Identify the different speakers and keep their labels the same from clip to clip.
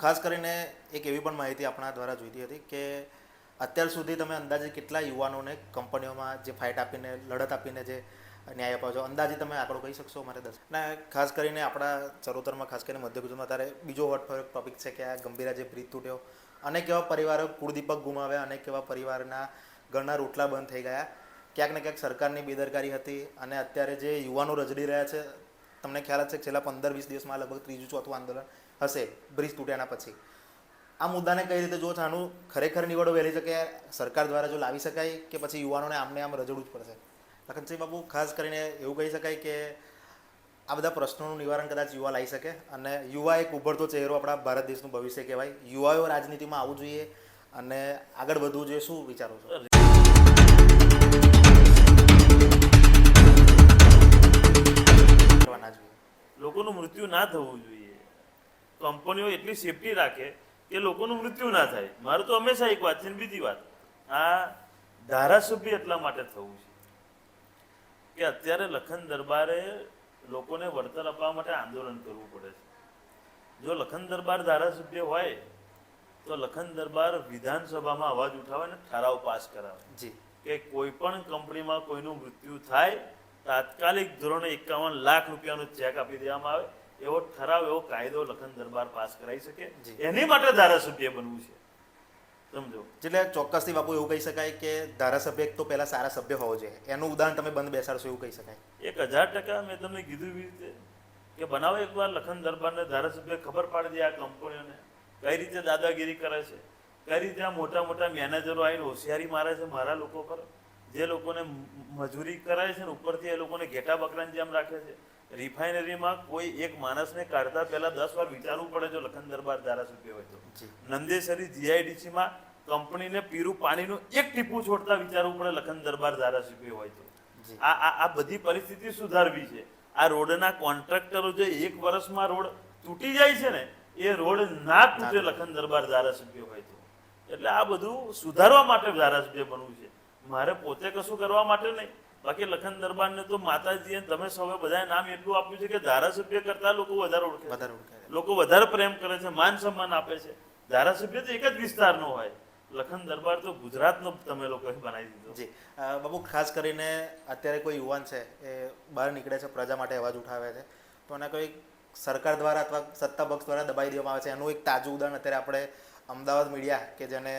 Speaker 1: ખાસ કરીને એક એવી પણ માહિતી આપણા દ્વારા જોઈતી હતી કે અત્યાર સુધી તમે અંદાજે કેટલા યુવાનોને કંપનીઓમાં જે ફાઇટ આપીને, લડત આપીને જે ન્યાય અપાવો છો, અંદાજે તમે આંકડો કહી શકશો મારે દસ? ને, ખાસ કરીને આપણા ચરોતરમાં, ખાસ કરીને મધ્ય ગુજરાતમાં અત્યારે બીજો વટ ટોપિક છે કે આ ગંભીરા જે બ્રિજ તૂટ્યો, અનેક એવા પરિવારો કુળદીપક ગુમાવ્યા, અનેક એવા પરિવારના ઘરના રોટલા બંધ થઈ ગયા. ક્યાંક ને ક્યાંક સરકારની બેદરકારી હતી અને અત્યારે જે યુવાનો રજડી રહ્યા છે, તમને ખ્યાલ છે છેલ્લા પંદર વીસ દિવસમાં લગભગ ત્રીજું ચોથું આંદોલન હશે બ્રિજ તૂટ્યાના પછી. આ મુદ્દાને કઈ રીતે જો આનું ખરેખર નિવડો વહેલી શકે સરકાર દ્વારા જો લાવી શકાય કે પછી યુવાનોને આમને આમ રજડવું જ પડશે. લખનસિંહ બાબુ ખાસ કરીને એવું કહી શકાય કે આ બધા પ્રશ્નોનું નિવારણ કદાચ યુવા લાવી શકે અને યુવા એક ઉભરતો ચહેરો આપણા ભારત દેશનું ભવિષ્ય કહેવાય. યુવાઓ રાજનીતિમાં આવવું જોઈએ અને આગળ વધવું જોઈએ, શું વિચારો છો?
Speaker 2: લોકોનું મૃત્યુ ના થવું જોઈએ. કંપનીઓ એટલી સેફટી રાખે કે લોકોનું મૃત્યુ ના થાય. મારું તો હંમેશા એક વાત છે બીજી વાત. આ ધારાસભ્ય એટલા માટે થવું છે કે અત્યારે લખન દરબારે લોકોને વળતર આપવા માટે આંદોલન કરવું પડે છે. જો લખન દરબાર ધારાસભ્ય હોય તો લખન દરબાર વિધાનસભામાં અવાજ ઉઠાવે અને ઠરાવ પાસ કરાવે.
Speaker 1: જી.
Speaker 2: કે કોઈ પણ કંપનીમાં કોઈનું મૃત્યુ થાય તાત્કાલિક ધોરણે એકાવન લાખ રૂપિયાનો ચેક આપી દેવામાં આવે એવો ઠરાવ એવો કાયદો લખન દરબાર પાસ કરાવી શકે. એની માટે ધારાસભ્ય બનવું છે. સમજો?
Speaker 1: એટલે ચોક્કસથી બાપુ એવું કહી શકાય કે ધારાસભ્ય એક તો પહેલા સારા સભ્ય હોવો જોઈએ. એનું ઉદાહરણ તમે બંધ બેસાડશો એવું કહી શકાય.
Speaker 2: એક હજાર ટકા મેં તમને કીધું એવી રીતે કે બનાવો એકવાર લખન દરબારને ધારાસભ્ય ખબર પાડી દે આ કંપનીઓને. કઈ રીતે દાદાગીરી કરે છે? કઈ રીતે આ મોટા મોટા મેનેજરો આવીને હોશિયારી મારે છે મારા લોકો પર? જે લોકોને મજૂરી કરાય છે ને ઉપરથી એ લોકોને ઘેટા બકરાની જેમ રાખે છે. રિફાઇનરીમાં કોઈ એક માણસને કાઢતા પહેલા દસ વાર વિચારવું પડે જો લખન દરબાર ધારાસભ્ય હોય તો. નંદેસરી જીઆઈડીસીમાં કંપનીને પીરું પાણીનું એક ટીપું છોડતા વિચારવું પડે લખન દરબાર ધારાસભ્ય હોય તો. આ આ આ બધી પરિસ્થિતિ સુધારવી છે. આ રોડના કોન્ટ્રાક્ટરો જે એક વર્ષમાં રોડ તૂટી જાય છે ને એ રોડ ના તૂટે લખન દરબાર ધારાસભ્ય હોય તો. એટલે આ બધું સુધારવા માટે ધારાસભ્ય બનવું છે. મારે પોતે કશું કરવા માટે નહીં. બાકી લખન દરબારને તો માતાજીએ તમે સૌએ બધાએ નામ એટલું આપ્યું છે કે ધારાસભ્ય કરતા લોકો વધારે ઓળખે
Speaker 1: વધારે ઓળખાય
Speaker 2: લોકો વધારે પ્રેમ કરે છે માન સન્માન આપે છે. ધારાસભ્ય તો એક જ વિસ્તારનો હોય. લખન દરબાર તો ગુજરાતનો તમે લોકોએ બનાવી દીધો.
Speaker 1: જી. બાબુ ખાસ કરીને અત્યારે કોઈ યુવાન છે એ બહાર નીકળે છે પ્રજા માટે અવાજ ઉઠાવે છે તો એને કોઈ સરકાર દ્વારા અથવા સત્તા પક્ષ દ્વારા દબાઈ દેવામાં આવે છે. એનું એક તાજું ઉદાહરણ અત્યારે આપણે અમદાવાદ મીડિયા કે જેને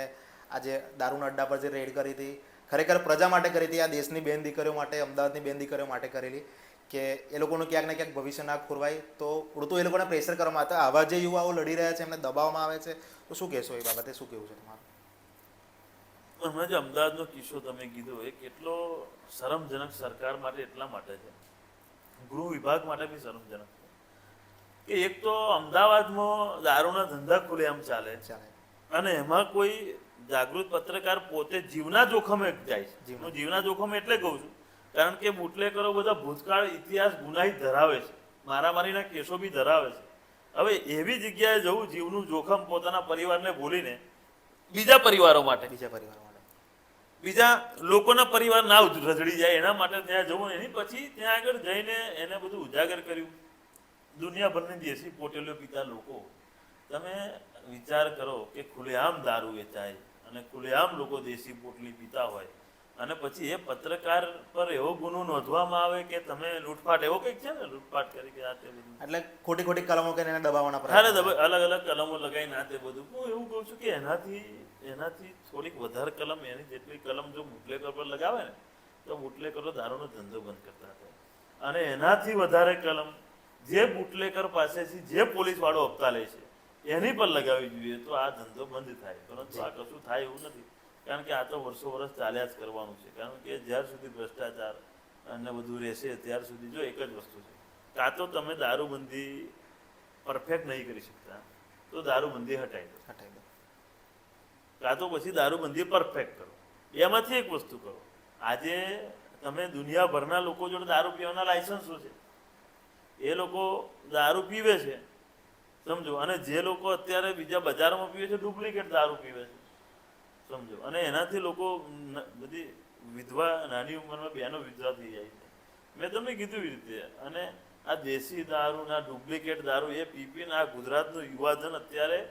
Speaker 1: આજે દારૂના અડ્ડા પર જે રેડ કરી હતી ખરેખર પ્રજા માટે કરી હતી આ દેશની બેન દીકરીઓ માટે અમદાવાદની બેન દીકરીઓ માટે કરેલી કે એ લોકોનું ક્યાંક ને ક્યાંક ભવિષ્ય ના ખોરવાય. તો ઉડતું એ લોકોને પ્રેશર કરવામાં આવતા આવા જે યુવાઓ લડી રહ્યા છે એમને દબાવવામાં આવે છે તો શું કહેશો એ બાબતે? શું કહેવું છે તમારું?
Speaker 2: હમણાં જે અમદાવાદનો કિસ્સો તમે કીધો એ કેટલો શરમજનક સરકાર માટે એટલા માટે છે. ગૃહ વિભાગ માટે બી શરમજનક છે. કે એક તો અમદાવાદમાં દારૂના ધંધા ખુલ્લેઆમ ચાલે
Speaker 1: ચાલે.
Speaker 2: અને એમાં કોઈ જાગૃત પત્રકાર પોતે જીવના જોખમે જાય છે.
Speaker 1: જીવના.
Speaker 2: હું જીવના જોખમે એટલે કહું છું કારણ કે બુટલેકરો બધા ભૂતકાળ ઇતિહાસ ગુનાહિત ધરાવે છે. મારામારીના કેસો બી ધરાવે છે. હવે એવી જગ્યાએ જવું જીવનું જોખમ પોતાના પરિવારને ભૂલીને બીજા પરિવારો માટે.
Speaker 1: બીજા પરિવારો માટે.
Speaker 2: બીજા લોકોના પરિવાર ના રજડી જાય એના માટે ત્યાં જવું એની પછી ત્યાં આગળ જઈને એને બધું ઉજાગર કર્યું. દુનિયાભરની દેશી પોટેલો પીતા લોકો. તમે વિચાર કરો કે ખુલ્લેઆમ દારૂ વેચાય. અને ખુલ્લેઆમ લોકો દેશી પોટલી પીતા હોય. અને પછી એ પત્રકાર પર એવો ગુનો નોંધવામાં આવે કે તમે લૂંટફાટ એવો કંઈક છે ને લૂંટફાટ કરી કે આ તે બધું.
Speaker 1: એટલે ખોટી ખોટી કલમો કરીને એને દબાવવાના પ્રયત્ન
Speaker 2: અલગ અલગ કલમો લગાવીને આ તે બધું. હું એવું કહું છું કે એનાથી એનાથી થોડીક વધારે કલમ એની જેટલી કલમ જો મુટલેકર પર લગાવે ને તો મુટલેકરો દારૂનો ધંધો બંધ કરતા હતા. અને એનાથી વધારે કલમ જે બુટલેકર પાસેથી જે પોલીસવાળો હપ્તા લે છે એની પર લગાવવી જોઈએ તો આ ધંધો બંધ થાય. પરંતુ આ કશું થાય એવું નથી. કારણ કે આ તો વર્ષો વર્ષ ચાલ્યા જ કરવાનું છે. કારણ કે જ્યાર સુધી ભ્રષ્ટાચાર અને બધું રહેશે ત્યાર સુધી જો એક જ વસ્તુ છે. કાં તો તમે દારૂબંધી પરફેક્ટ નહીં કરી શકતા તો દારૂબંધી હટાવી દો.
Speaker 1: હટાવી દો.
Speaker 2: કાં તો પછી દારૂબંધી પરફેક્ટ કરો. એમાંથી એક વસ્તુ કરો. આજે તમે દુનિયાભરના લોકો જોડે દારૂ પીવાના લાયસન્સો છે. એ લોકો દારૂ પીવે છે. સમજો. અને જે લોકો અત્યારે બીજા બજારમાં પીવે છે ડુપ્લિકેટ દારૂ પીવે છે. સમજો. અને એનાથી લોકો બધી વિધવા નાની ઉંમરમાં બહેનો વિધવા થઈ જાય છે. મેં તમને કીધું એવી રીતે. અને આ દેશી દારૂ ના ડુપ્લિકેટ દારૂ એ પીપીને આ ગુજરાતનું યુવાધન અત્યારે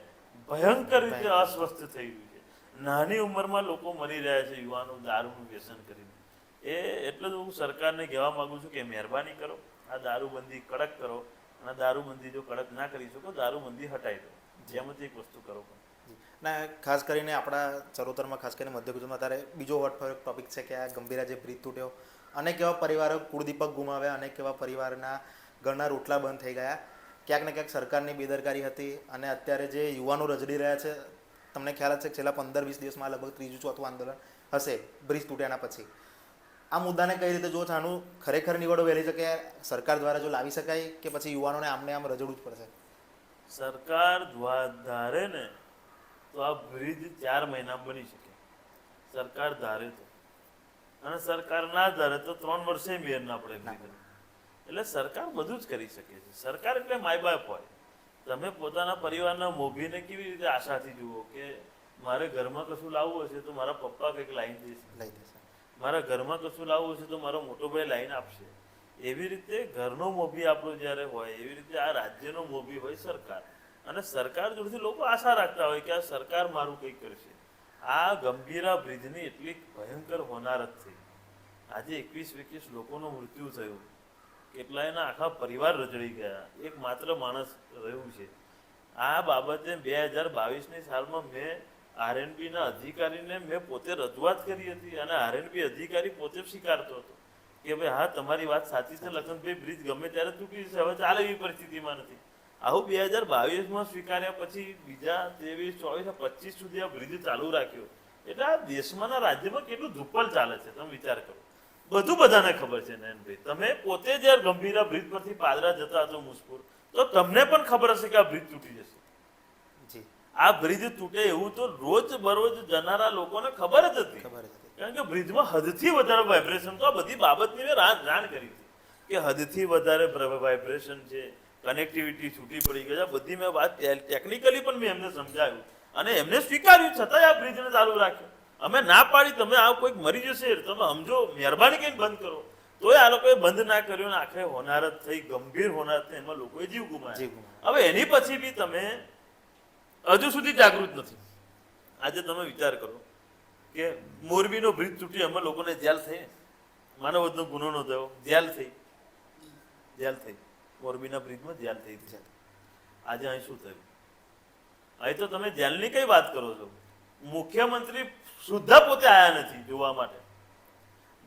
Speaker 2: ભયંકર રીતે અસ્વસ્થ થઈ ગયું છે. નાની ઉંમરમાં લોકો મરી રહ્યા છે યુવાનો દારૂનું વ્યસન કરીને. એ એટલે જ હું સરકારને કહેવા માગું છું કે મહેરબાની કરો. આ દારૂબંધી કડક કરો. અને દારૂબંધી જો કડક ના કરી શકો દારૂબંધી હટાવી દો. જેમાંથી એક વસ્તુ કરો
Speaker 1: ના ખાસ કરીને આપણા ચરોતરમાં ખાસ કરીને મધ્ય ગુજરાતમાં ત્યારે બીજો હોટ ટોપિક છે કે આ ગંભીરા જે બ્રિજ તૂટ્યો અનેક એવા પરિવારો કુળદીપક ગુમાવ્યા અનેક એવા પરિવારના ઘરના રોટલા બંધ થઈ ગયા. ક્યાંક ને ક્યાંક સરકારની બેદરકારી હતી અને અત્યારે જે યુવાનો રજડી રહ્યા છે તમને ખ્યાલ છે કે છેલ્લા પંદર વીસ દિવસમાં લગભગ ત્રીજું ચોથું આંદોલન હશે બ્રિજ તૂટ્યાના પછી. આ મુદ્દાને કઈ રીતે જો આનું ખરેખર નિવડો વહેલી શકે સરકાર દ્વારા જો લાવી શકાય કે પછી યુવાનોને આમને આમ રજડવું જ પડશે?
Speaker 2: સરકાર ધારે ને તો આ બ્રિજ ચાર મહિના બની શકે. સરકાર ધારે તો. અને સરકાર ના ધારે તો ત્રણ વર્ષે મેયર ના પડે એટલે સરકાર બધું જ કરી શકે છે. સરકાર એટલે માય બાપ હોય. તમે પોતાના પરિવારના મોભીને કેવી રીતે આશાથી જુઓ કે મારે ઘરમાં કશું લાવવું હશે તો મારા પપ્પા કંઈક લાઈન દેશે.
Speaker 1: લઈ દેશે.
Speaker 2: મારા ઘરમાં કશું લાવવું છે તો મારો મોટો ભાઈ લાઈન આપશે. એવી રીતે ઘરનો મોભી આપણો જ્યારે હોય, એવી રીતે આ રાજ્યનો મોભી હોય સરકાર. અને સરકાર જોડેથી લોકો આશા રાખતા હોય કે આ સરકાર મારું કંઈક કરશે. આ ગંભીરા બ્રિજની એટલી ભયંકર હોનારત થઈ આજે એકવીસ એકવીસ લોકોનું મૃત્યુ થયું. કેટલાયના આખા પરિવાર રજડી ગયા. એક માત્ર માણસ રહ્યું છે. આ બાબતે બે હજાર બાવીસની સાલમાં મેં આરએનબી ના અધિકારીને મેં પોતે રજૂઆત કરી હતી અને આરએનબી અધિકારી પોતે સ્વીકારતો હતો કે ભાઈ, હા, તમારી વાત સાચી છે, લખનભાઈ, બ્રિજ ગમે ત્યારે તૂટી જશે. હવે ચાલે એવી પરિસ્થિતિમાં નથી. આવું બે હજાર બાવીસમાં સ્વીકાર્યા પછી બીજા ત્રેવીસ, ચોવીસ પચીસ સુધી આ બ્રિજ ચાલુ રાખ્યો. એટલે આ દેશમાંના રાજ્યમાં કેટલું ધુપ્પલ ચાલે છે, તમે વિચાર કરો. બધું બધાને ખબર છે, નયનભાઈ. તમે પોતે જ્યારે ગંભીરા બ્રિજ પરથી પાદરા જતા હતો મુસ્કુર તો તમને પણ ખબર હશે કે આ બ્રિજ તૂટી જશે.
Speaker 1: જી.
Speaker 2: આ બ્રિજ તૂટે એવું તો રોજ બરોજ જનારા લોકોને ખબર જ હતી. કારણ કે બ્રિજમાં હદથી વધારે વાઇબ્રેશન તો આ બધી બાબતની મેં જાણ કરી હતી કે હદથી વધારે વાઇબ્રેશન છે કનેક્ટિવિટી છૂટી પડી ગઈ છે. આ બધી મેં વાત ટેકનિકલી પણ મેં એમને સમજાવ્યું. અને એમને સ્વીકાર્યું છતાંય આ બ્રિજને ચાલુ રાખ્યું. અમે ના પાડી તમે આ કોઈક મરી જશે તમે સમજો મહેરબાની કરીને બંધ કરો. તોય આ લોકોએ બંધ ના કર્યો ને આખરે હોનારત થઈ ગંભીર હોનારત થઈ એમાં લોકોએ જીવ ગુમાવ્યો. હવે એની પછી બી તમે હજુ સુધી જાગૃત નથી. આજે તમે વિચાર કરો કે મોરબીનો બ્રિજ તૂટી અમે લોકોને જેલ થઈ. માનવતનો ગુનો નોંધાયો જેલ થઈ. જેલ થઈ. મોરબીના બ્રિજમાં જેલ થઈ. છે આજે અહીં શું થયું? અહીં તો તમે જેલની કઈ વાત કરો છો? મુખ્યમંત્રી સુદ્ધા પોતે આયા નથી જોવા માટે.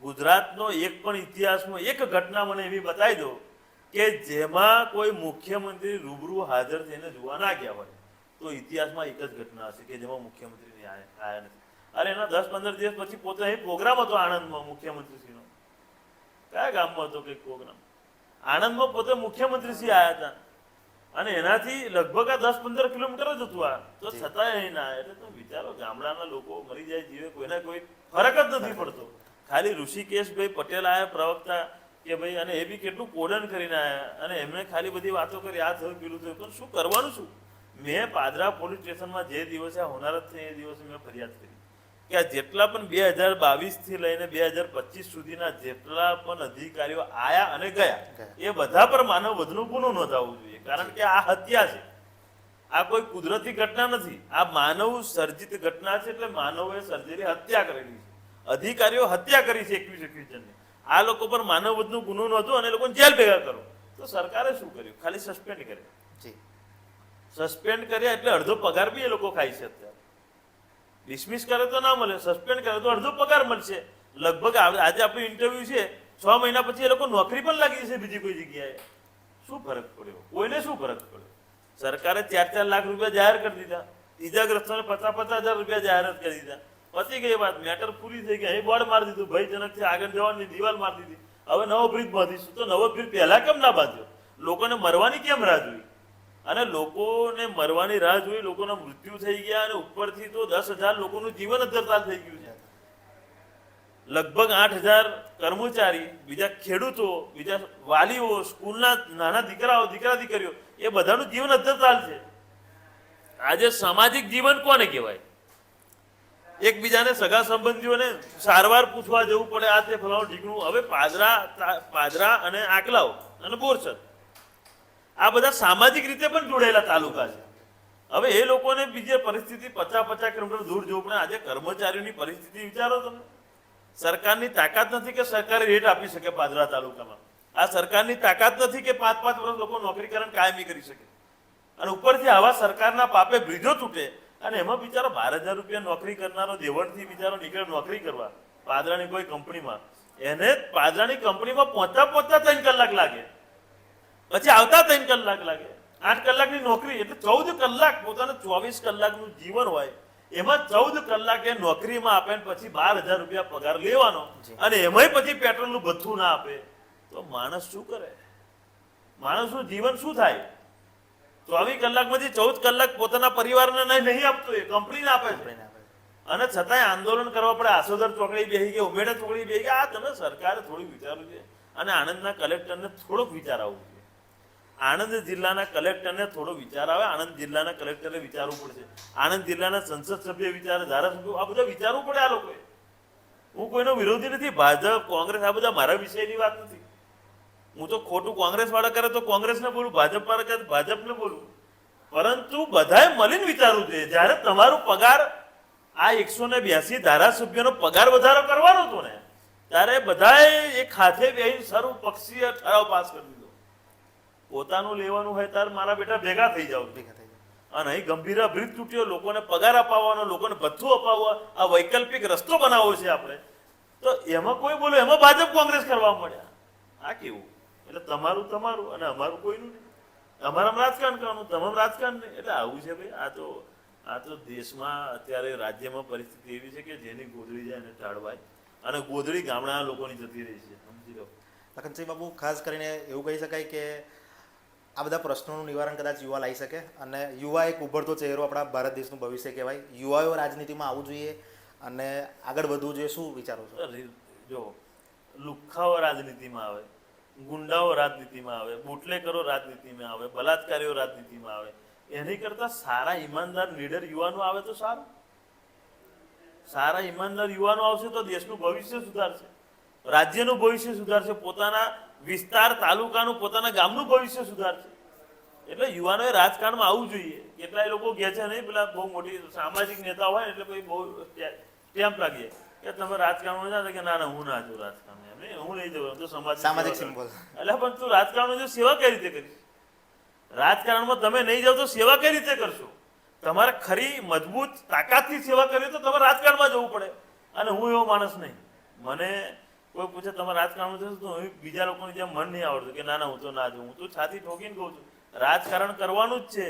Speaker 2: ગુજરાતનો એક પણ ઇતિહાસમાં એક ઘટના મને એવી બતાવી દો કે જેમાં કોઈ મુખ્યમંત્રી રૂબરૂ હાજર થઈને જોવા ના ગયા હોય. તો ઇતિહાસમાં એક જ ઘટના હશે કે જેમાં મુખ્યમંત્રી આયા નથી. અરે એના દસ પંદર દિવસ પછી પોતે અહીં પ્રોગ્રામ હતો આણંદમાં મુખ્યમંત્રીશ્રીનો. કયા ગામમાં હતો કંઈક પ્રોગ્રામ? આણંદમાં પોતે મુખ્યમંત્રીશ્રી આવ્યા હતા. અને એનાથી લગભગ આ દસ પંદર કિલોમીટર જ હતું આ. તો છતાંય અહીં ના એટલે તમે વિચારો ગામડાના લોકો મરી જાય જીવે કોઈને કોઈ ફરક જ નથી પડતો. ખાલી ઋષિકેશભાઈ પટેલ આયા પ્રવક્તા કે ભાઈ અને એ બી કેટલું કોડન કરીને આયા. અને એમણે ખાલી બધી વાતો કરી આ થયું પેલું થયું. પણ શું કરવાનું શું? મેં પાદરા પોલીસ સ્ટેશનમાં જે દિવસે આ હોનારત થઈ એ દિવસે મેં ફરિયાદ કરી. કે આ જેટલા પણ બે હજાર બાવીસથી લઈને બે હજાર પચીસ સુધીના જેટલા પણ અધિકારીઓ આયા અને ગયા એ બધા પર માનવ વધનો ગુનો નોંધાવવો જોઈએ. કારણ કે આ હત્યા છે. આ કોઈ કુદરતી ઘટના નથી. આ માનવ સર્જિત ઘટના છે એટલે માનવોએ સર્જરી હત્યા કરેલી છે. અધિકારીઓ હત્યા કરી છે એકવીસ એકવીસ જણને. આ લોકો પર માનવ વધનો ગુનો નોંધો અને લોકોને જેલ ભેગા કરો. તો સરકારે શું કર્યું? ખાલી સસ્પેન્ડ કર્યા.
Speaker 1: જી.
Speaker 2: સસ્પેન્ડ કર્યા એટલે અડધો પગાર બી એ લોકો ખાય છે અત્યારે. ડિસમિસ કરે તો ના મળે સસ્પેન્ડ કરે તો અડધો પગાર મળશે. લગભગ આજે આપણું ઇન્ટરવ્યુ છે, છ મહિના પછી એ લોકો નોકરી પણ લાગી જશે બીજી કોઈ જગ્યાએ. શું ફરક પડ્યો? કોઈને શું ફરક પડ્યો? સરકારે ચાર ચાર લાખ રૂપિયા જાહેર કરી દીધા. ઈજાગ્રસ્તોને પચાસ પચાસ હજાર રૂપિયા જાહેરાત કરી દીધા. પતી ગઈ વાત મેટર પૂરી થઈ ગઈ. અહીં બોર્ડ મારી દીધું ભયજનક છે, આગળ જવાની દિવાલ મારી દીધી. હવે નવો બ્રિજ બાંધીશું. તો નવો બ્રિજ પહેલા કેમ ના બાંધ્યો? લોકોને મરવાની કેમ રાહ જોઈ? અને લોકોને મરવાની રાહ જોઈ લોકોના મૃત્યુ થઈ ગયા અને ઉપરથી તો દસ હજાર લોકોનું જીવન અધરતાલ થઈ ગયું છે. લગભગ આઠ હજાર કર્મચારી, બીજા ખેડૂતો, બીજા વાલીઓ, સ્કૂલના નાના દીકરાઓ, દીકરા દીકરીઓ, એ બધાનું જીવન અધરતાલ છે. આજે સામાજિક જીવન કોને કહેવાય? એકબીજાને સગા સંબંધીઓને સારવાર પૂછવા જવું પડે, આ તે ફલાણું ઢીકણું. હવે પાદરા પાદરા અને આકલાઓ અને બોરસદ. આ બધા સામાજિક રીતે પણ જોડાયેલા તાલુકા છે. હવે એ લોકોને બીજી પરિસ્થિતિ પચાસ પચાસ કિલોમીટર દૂર જવું પણ આજે કર્મચારીઓની પરિસ્થિતિ વિચારો તમે. સરકારની તાકાત નથી કે સરકારે રેટ આપી શકે પાદરા તાલુકામાં. આ સરકારની તાકાત નથી કે પાંચ પાંચ વર્ષ લોકો નોકરીકરણ કાયમી કરી શકે. અને ઉપરથી આવા સરકારના પાપે બ્રિજો તૂટે અને એમાં બિચારો બાર હજાર રૂપિયા નોકરી કરનારો દેવળથી બિચારો નીકળે નોકરી કરવા પાદરાની કોઈ કંપનીમાં. એને પાદરાની કંપનીમાં પહોંચતા પહોંચતા ત્રણ કલાક લાગે. પછી આવતા ત્રણ કલાક લાગે. આઠ કલાકની નોકરી એટલે ચૌદ કલાક પોતાનું ચોવીસ કલાકનું જીવન હોય એમાં ચૌદ કલાક એ નોકરીમાં આપે ને પછી બાર હજાર રૂપિયા પગાર લેવાનો અને એમાંય પછી પેટ્રોલનું ભથ્થું ના આપે. તો માણસ શું કરે? માણસનું જીવન શું થાય? ચોવીસ કલાકમાંથી ચૌદ કલાક પોતાના પરિવારને નહીં નહીં આપતો એ કંપનીને આપે છે. અને છતાંય આંદોલન કરવા પડે. આસોદર ચોકડી બેસી ગયા ઉમેડા ચોકડી બેસી ગયા આ તમે સરકારે થોડું વિચારવું છે. અને આણંદના કલેક્ટરને થોડોક વિચાર આવવું જોઈએ આણંદ જિલ્લાના કલેક્ટરને થોડો વિચાર આવે, આણંદ જિલ્લાના કલેક્ટરે વિચારવું પડશે. આણંદ જિલ્લાના સંસદ સભ્ય વિચારે, ધારાસભ્યો, આ બધા વિચારવું પડે આ લોકોએ. હું કોઈનો વિરોધી નથી, ભાજપ, કોંગ્રેસ, આ બધા મારા વિષયની વાત નથી. હું તો ખોટું કોંગ્રેસ વાળા કરે તો કોંગ્રેસને બોલું ભાજપ વાળા કરે ભાજપને બોલું. પરંતુ બધાએ મળીને વિચારવું જોઈએ. જ્યારે તમારો પગાર, આ એકસો ને બ્યાસી ધારાસભ્યનો પગાર વધારો કરવાનો હતો ને, ત્યારે બધાએ એક હાથે બેહીને સર્વ પક્ષીય ઠરાવ પાસ કરી દીધો પોતાનું લેવાનું હોય ત્યારે મારા બેટા ભેગા થઈ જાવ
Speaker 1: ભેગા થઈ
Speaker 2: અને અહીં ગંભીર બ્રિજ તૂટ્યો લોકોને પગાર અપાવવાનો લોકોને ભથ્થું અપાવવા આ વૈકલ્પિક રસ્તો બનાવવો છે આપણે. તો એમાં કોઈ બોલો એમાં ભાજપ કોંગ્રેસ કરવા મળ્યા. આ કેવું? એટલે તમારું તમારું અને અમારું કોઈનું નહીં. અમારા રાજકારણ કરવાનું તમામ રાજકારણ નહીં. એટલે આવું છે ભાઈ. આ તો આ તો દેશમાં અત્યારે રાજ્યમાં પરિસ્થિતિ એવી છે કે જેની ગોધડી જાય એને ટાળવાય અને ગોધડી ગામડાના લોકોની જતી રહી છે. સમજી લો.
Speaker 1: લખનસિંહ બાબુ ખાસ કરીને એવું કહી શકાય કે આ બધા પ્રશ્નોનું નિવારણ કદાચ યુવા લાવી શકે અને યુવા એક ઉભરતો ચહેરો આપણા ભારત દેશનું ભવિષ્ય કહેવાય. યુવાઓ રાજનીતિમાં આવવું જોઈએ અને આગળ વધવું જોઈએ. શું વિચારો છો?
Speaker 2: જો લુખ્ખાઓ રાજનીતિમાં આવે, ગુંડાઓ રાજનીતિમાં આવે, બુટલેકરો રાજનીતિમાં આવે, બલાત્કારીઓ રાજનીતિમાં આવે, એની કરતા સારા ઈમાનદાર લીડર યુવાનો આવે તો સારું. સારા ઈમાનદાર યુવાનો આવશે તો દેશનું ભવિષ્ય સુધારશે. રાજ્યનું ભવિષ્ય સુધારશે. પોતાના વિસ્તાર તાલુકાનું પોતાના ગામનું ભવિષ્ય સુધારશે. એટલે યુવાનોએ રાજકારણમાં આવવું જોઈએ. કેટલાય લોકો કહે છે નહીં પેલા બહુ મોટી સામાજિક નેતા હોય એટલે કોઈ બહુ સ્ટેમ્પ લાગીએ કે તમે રાજકારણમાં જાઓ કે ના ના હું ના છું રાજકારણ એમ હું નહીં જવાનું તો સમાજ
Speaker 1: સામાજિક સિમ્બોલ.
Speaker 2: એટલે પણ તું રાજકારણમાં જો સેવા કઈ રીતે કરીશ? રાજકારણમાં તમે નહીં જાઓ તો સેવા કઈ રીતે કરશો? તમારે ખરી મજબૂત તાકાતથી સેવા કરવી તો તમારે રાજકારણમાં જવું પડે. અને હું એવો માણસ નહીં. મને કોઈ પૂછે તમે રાજકારણ થશે તો હું બીજા લોકોની જેમ મન નહીં આવડતું કે ના ના હું તો ના જોઉં હું તો છાતી ઠોકીને કહું છું. રાજકારણ કરવાનું જ છે.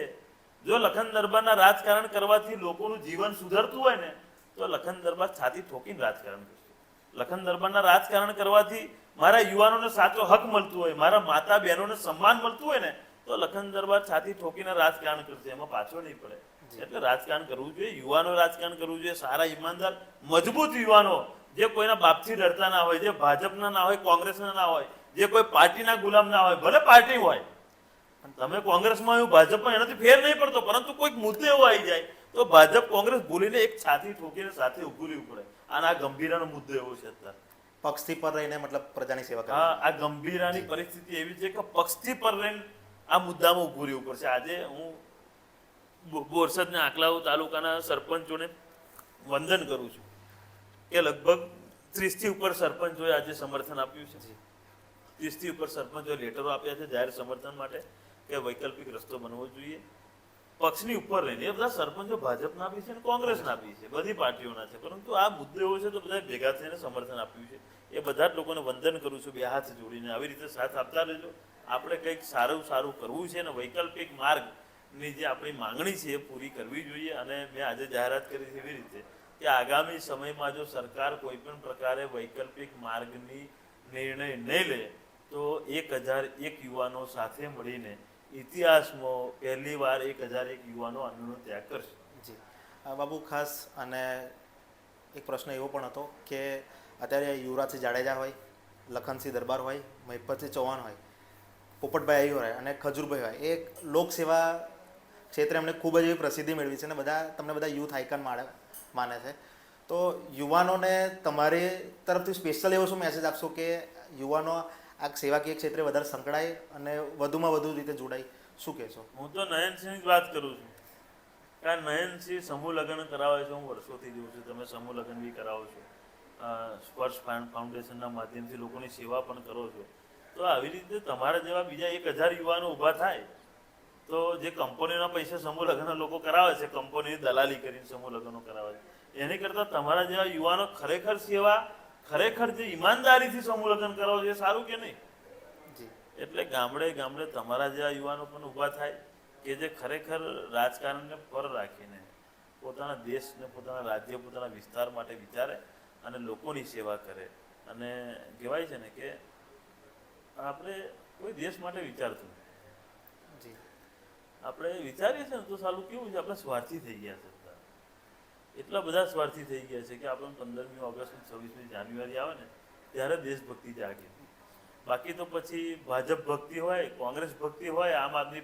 Speaker 2: જો લખન દરબારના રાજકારણ કરવાથી લોકોનું જીવન સુધરતું હોય ને તો લખન દરબાર છાતી ઠોકીને રાજકારણ કરશે. લખન દરબારના રાજકારણ કરવાથી મારા યુવાનોને સાચો હક મળતું હોય મારા માતા બહેનોને સન્માન મળતું હોય ને તો લખન દરબાર છાતી ઠોકીને રાજકારણ કરશે. એમાં પાછો નહીં પડે. એટલે રાજકારણ કરવું જોઈએ યુવાનો રાજકારણ કરવું જોઈએ સારા ઈમાનદાર મજબૂત યુવાનો જે કોઈના બાપથી ડરતા ના હોય જે ભાજપના ના હોય કોંગ્રેસના ના હોય જે કોઈ પાર્ટીના ગુલામ ના હોય ભલે પાર્ટી હોય તમે કોંગ્રેસમાં આવ્યું ભાજપમાં એનાથી ફેર નહીં પડતો પરંતુ કોઈક મુદ્દે એવો આવી જાય તો ભાજપ કોંગ્રેસ ભૂલીને એક છાતી ઠોકીને સાથે ઉભું રહેવું પડે. અને આ ગંભીરાનો મુદ્દો એવો છે અત્યારે.
Speaker 1: પક્ષથી પર રહીને મતલબ પ્રજાની સેવા
Speaker 2: હા આ ગંભીરાની પરિસ્થિતિ એવી છે કે પક્ષથી પર રહીને આ મુદ્દામાં ઊભું રહેવું પડશે. આજે હું બોરસદના આકલાવ તાલુકાના સરપંચોને વંદન કરું છું. કે લગભગ ત્રીસથી ઉપર સરપંચોએ આજે સમર્થન આપ્યું છે. ત્રીસથી ઉપર સરપંચોએ લેટરો આપ્યા છે જાહેર સમર્થન માટે કે વૈકલ્પિક રસ્તો બનવો જોઈએ. પક્ષની ઉપર રહીને એ બધા સરપંચો ભાજપના બી છે અને કોંગ્રેસના બી છે. બધી પાર્ટીઓના છે. પરંતુ આ મુદ્દો એવો છે તો બધા ભેગા થઈને સમર્થન આપ્યું છે. એ બધા જ લોકોને વંદન કરું છું બે હાથ જોડીને. આવી રીતે સાથ આપતા રહેજો. આપણે કંઈક સારું સારું કરવું છે અને વૈકલ્પિક માર્ગની જે આપણી માંગણી છે એ પૂરી કરવી જોઈએ અને મેં આજે જાહેરાત કરી છે એવી રીતે. કે આગામી સમયમાં જો સરકાર કોઈ પણ પ્રકારે વૈકલ્પિક માર્ગની નિર્ણય નહીં લે, તો એક હજાર એક યુવાનો સાથે મળીને ઇતિહાસમાં પહેલી વાર એક હજાર એક યુવાનો આંદોલન ત્યાગ કરશે.
Speaker 1: જી. બાબુ, ખાસ અને એક પ્રશ્ન એવો પણ હતો કે અત્યારે યુવરાજસિંહ જાડેજા હોય, લખનસિંહ દરબાર હોય, મહિપતસિંહ ચૌહાણ હોય, પોપટભાઈ આયુ હોય અને ખજૂરભાઈ હોય, એ લોકસેવા ક્ષેત્રે એમણે ખૂબ જ એવી પ્રસિદ્ધિ મેળવી છે અને બધા, તમને બધા યુથ આઇકન માને માને છે. તો યુવાનોને તમારી તરફથી સ્પેશિયલ એવો શું મેસેજ આપશો કે યુવાનો આ સેવાકીય ક્ષેત્રે વધારે સંકળાય અને વધુમાં વધુ રીતે જોડાય? શું કહેશો?
Speaker 2: હું તો નયનસિંહની વાત કરું છું. કે આ નયનસિંહ સમૂહ લગ્ન કરાવે છે. હું વર્ષોથી જોઉં છું. તમે સમૂહ લગ્ન બી કરાવો છો. સ્પર્શ ફાઉન્ડ- ફાઉન્ડેશનના માધ્યમથી લોકોની સેવા પણ કરો છો. તો આવી રીતે તમારા જેવા બીજા એક હજાર યુવાનો ઊભા થાય તો જે કંપનીના પૈસા સમૂહ લગ્ન લોકો કરાવે છે કંપનીની દલાલી કરીને સમૂહ લગ્નો કરાવે છે એની કરતાં તમારા જેવા યુવાનો ખરેખર સેવા ખરેખર જે ઈમાનદારીથી સમૂહ લગ્ન કરાવો છે એ સારું કે નહીં? એટલે ગામડે ગામડે તમારા જેવા યુવાનો પણ ઊભા થાય કે જે ખરેખર રાજકારણને પર રાખીને પોતાના દેશને પોતાના રાજ્ય પોતાના વિસ્તાર માટે વિચારે અને લોકોની સેવા કરે. અને કહેવાય છે ને કે આપણે કોઈ દેશ માટે વિચારતું આપણે વિચારીએ છીએ ને તો સાલું કેવું છે, આપણે સ્વાર્થી થઈ ગયા છે. એટલા બધા સ્વાર્થી થઈ ગયા છે કે આપણે પંદરમી ઓગસ્ટ છવ્વીસમી જાન્યુઆરી આવે ને, ત્યારે દેશભક્તિ જાગે બાકી તો પછી ભાજપ ભક્તિ હોય, કોંગ્રેસ ભક્તિ હોય, આમ આદમી